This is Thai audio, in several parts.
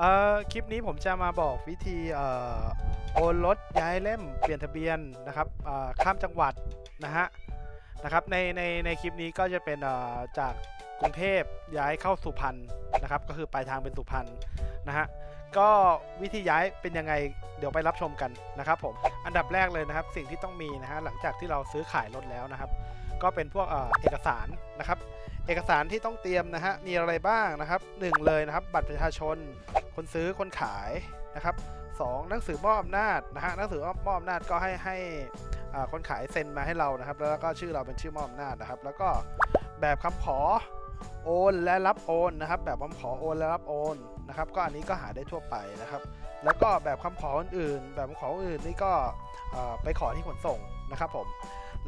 เอ่อคลิปนี้ผมจะมาบอกวิธีเอ่อโอนรถย้ายเล่มเปลี่ยนทะเบียนนะครับเอ่อข้ามจังหวัดนะฮะนะครับในในในคลิปนี้ก็จะเป็นเอ่อจากกรุงเทพย้ายเข้าสุพรรณนะครับก็คือปลายทางเป็นสุพรรณนะฮะก็วิธีย้ายเป็นยังไงเดี๋ยวไปรับชมกันนะครับผมอันดับแรกเลยนะครับสิ่งที่ต้องมีนะฮะหลังจากที่เราซื้อขายรถแล้วนะครับ ก็เป็นพวกเอ่อเอกสารนะครับเอกสารที่ต้องเตรียมนะฮะมีอะไรบ้างนะครับหนึ่งเลยนะครับ บัตรประชาชน คนซื้อคนขายนะครับสองหนังสือมอบอำนาจนะฮะหนังสือมอบอำนาจก็ให้ให้คนขายเซ็นมาให้เรานะครับ แล้วก็ชื่อเราเป็นชื่อมอบอำนาจนะครับ แล้วก็แบบคำขอโอนและรับโอนนะครับ แบบคำขอโอนและรับโอนนะครับ ก็อันนี้ก็หาได้ทั่วไปนะครับ แล้วก็แบบคำขออื่น แบบคำขออื่นนี่ก็ไปขอที่ขนส่งนะครับผม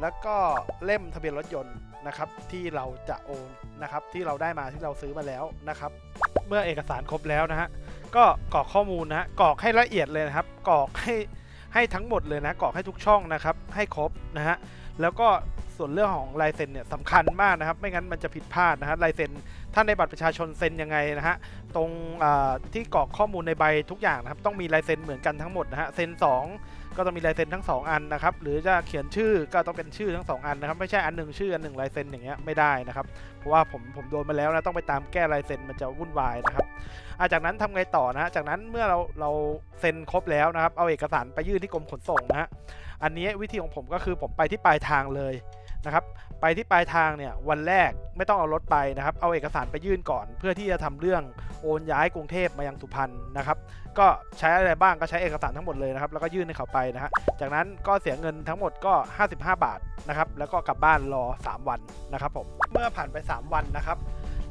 แล้วก็เล่มทะเบียนรถยนต์นะครับที่เราจะโอนนะครับที่เราได้มาที่เราซื้อมาแล้วนะครับ เมื่อเอกสารครบแล้วนะฮะก็กรอกข้อมูลนะฮะกรอกให้ละเอียดเลยนะครับกรอกให้ให้ทั้งหมดเลยนะกรอกให้ทุกช่องนะครับให้ครบนะฮะแล้วก็ส่วนเรื่องของลายเซ็นเนี่ยสำคัญมากนะครับ ไม่งั้นมันจะผิดพลาดนะฮะลายเซ็นท่านในบัตรประชาชนเซ็นยังไงนะฮะ ตรงที่กรอกข้อมูลในใบทุกอย่างนะครับ ต้องมีลายเซ็นเหมือนกันทั้งหมดนะฮะเซ็นสองก็ต้องมีลายเซ็นทั้ง 2 อันนะครับ หรือจะเขียนชื่อก็ต้องเป็นชื่อทั้ง 2 อันนะครับ ไม่ใช่อันหนึ่งชื่ออันหนึ่งลายเซ็นอย่างเงี้ยไม่ได้นะครับ เพราะว่าผมผมโดนมาแล้วนะต้องไปตามแก้ลายเซ็นมันจะวุ่นวายนะครับอาจากนั้นทำไงต่อนะจากนั้นเมื่อเราเราเซ็นครบแล้วนะครับ เอาเอกสารไปยื่นที่กรมขนส่งนะฮะอันนี้วิธีของผมก็คือผมไปที่ปลายทางเลย นะครับไปที่ปลายทางเนี่ยวันแรกไม่ต้องเอารถไปนะครับ เอาเอกสารไปยื่นก่อน เพื่อที่จะทำเรื่องโอนย้ายกรุงเทพมายังสุพรรณนะครับ ก็ใช้อะไรบ้างก็ใช้เอกสารทั้งหมดเลยนะครับ แล้วก็ยื่นให้เขาไปนะฮะจากนั้นก็เสียเงินทั้งหมดก็ 55 บาทนะครับ แล้วก็กลับบ้านรอ 3 วันนะครับผมเมื่อผ่านไป 3 วันนะครับ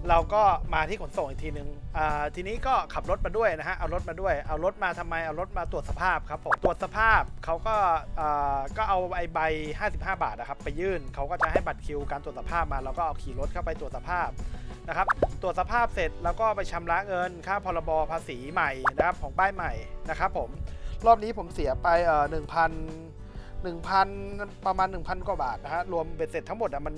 เราก็มาที่ขนส่งอีกทีหนึ่งทีนี้ก็ขับรถมาด้วยนะฮะ เอารถมาด้วย เอารถมาทำไม เอารถมาตรวจสภาพครับผม ตรวจสภาพเขาก็ก็เอาไอใบ 55 บาทนะครับไปยื่นเขาก็จะให้บัตรคิวการตรวจสภาพมา เราก็เอาขี่รถเข้าไปตรวจสภาพนะครับ ตรวจสภาพเสร็จแล้วก็ไปชำระเงินค่าพรบภาษีใหม่นะครับของป้ายใหม่นะครับผม รอบนี้ผมเสียไปเอ่อห นึ่งพันหนึ่งพันประมาณ 1,000 กว่าบาทนะฮะรวมเบ็ดเสร็จทั้งหมดอะมัน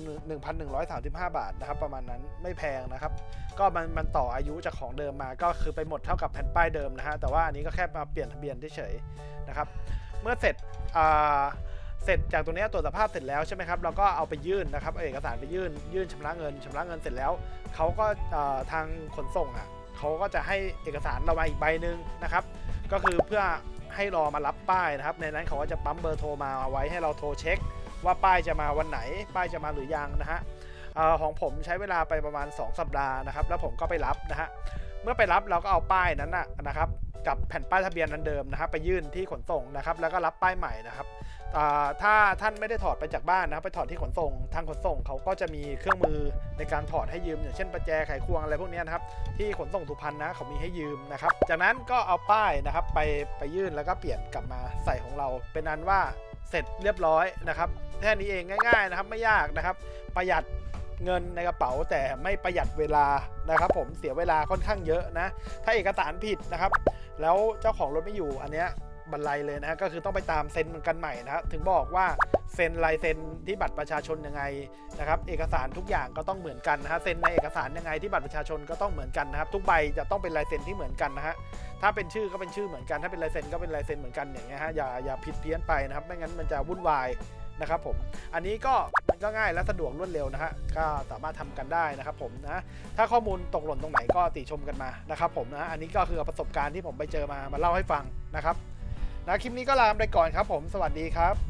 1,135 บาทนะครับ ประมาณนั้นไม่แพงนะครับ ก็มันมันต่ออายุจากของเดิมมาก็คือไปหมดเท่ากับแผ่นป้ายเดิมนะฮะแต่ว่าอันนี้ก็แค่มาเปลี่ยนทะเบียนเฉยๆนะครับ เมื่อเสร็จอ่าเสร็จจากตรงเนี้ยตรวจสภาพเสร็จแล้วใช่ไหมครับเราก็เอาไปยื่นนะครับเอาเอกสารไปยื่นยื่นชำระเงินชำระเงินเสร็จแล้วเขาก็ทางขนส่งอะเขาก็จะให้เอกสารเรามาอีกใบหนึ่งนะครับ ก็คือเพื่อ ให้รอมารับป้ายนะครับ ในนั้นเขาก็จะปั๊มเบอร์โทรมาเอาไว้ให้เราโทรเช็ค ว่าป้ายจะมาวันไหน ป้ายจะมาหรือยังนะฮะออของผมใช้เวลาไปประมาณ 2 สัปดาห์นะครับ แล้วผมก็ไปรับนะฮะเมื่อไปรับเราก็เอาป้ายนั้นนะครับกับแผ่นป้ายทะเบียนนั้นเดิมนะครับ ไปยื่นที่ขนส่งนะครับ แล้วก็รับป้ายใหม่นะครับ ถ้าท่านไม่ได้ถอดไปจากบ้านนะครับไปถอดที่ขนส่ง ทางขนส่งเขาก็จะมีเครื่องมือในการถอดให้ยืม อย่างเช่นประแจไขควงอะไรพวกนี้นะครับที่ขนส่งสุพรรณนะเขามีให้ยืมนะครับ จากนั้นก็เอาป้ายนะครับไปไปยื่นแล้วก็เปลี่ยนกลับมาใส่ของเรา เป็นอันว่าเสร็จเรียบร้อยนะครับแค่นี้เองง่าย ๆนะครับไม่ยากนะครับ ประหยัดเงินในกระเป๋าแต่ไม่ประหยัดเวลานะครับ ผมเสียเวลาค่อนข้างเยอะนะ ถ้าเอกสารผิดนะครับ แล้วเจ้าของรถไม่อยู่อันเนี้ย บันไลเลยนะฮะก็คือต้องไปตามเซ็นกันใหม่นะครับถึงบอกว่าเซ็นลายเซ็นที่บัตรประชาชนยังไงนะครับเอกสารทุกอย่างก็ต้องเหมือนกันนะฮะเซ็นในเอกสารยังไงที่บัตรประชาชนก็ต้องเหมือนกันนะครับทุกใบจะต้องเป็นลายเซ็นที่เหมือนกันนะฮะถ้าเป็นชื่อก็เป็นชื่อเหมือนกันถ้าเป็นลายเซ็นก็เป็นลายเซ็นเหมือนกันอย่างเงี้ยฮะอย่าอย่าผิดเพี้ยนไปนะครับไม่งั้นมันจะวุ่นวายนะครับผม อันนี้ก็มันก็ง่ายและสะดวกรวดเร็วนะฮะ ก็สามารถทำกันได้นะครับผมนะ ถ้าข้อมูลตกหล่นตรงไหนก็ติชมกันมานะครับผมนะ อันนี้ก็คือประสบการณ์ที่ผมไปเจอมามาเล่าให้ฟังนะครับ นะคลิปนี้ก็ลาไปก่อนครับผมสวัสดีครับ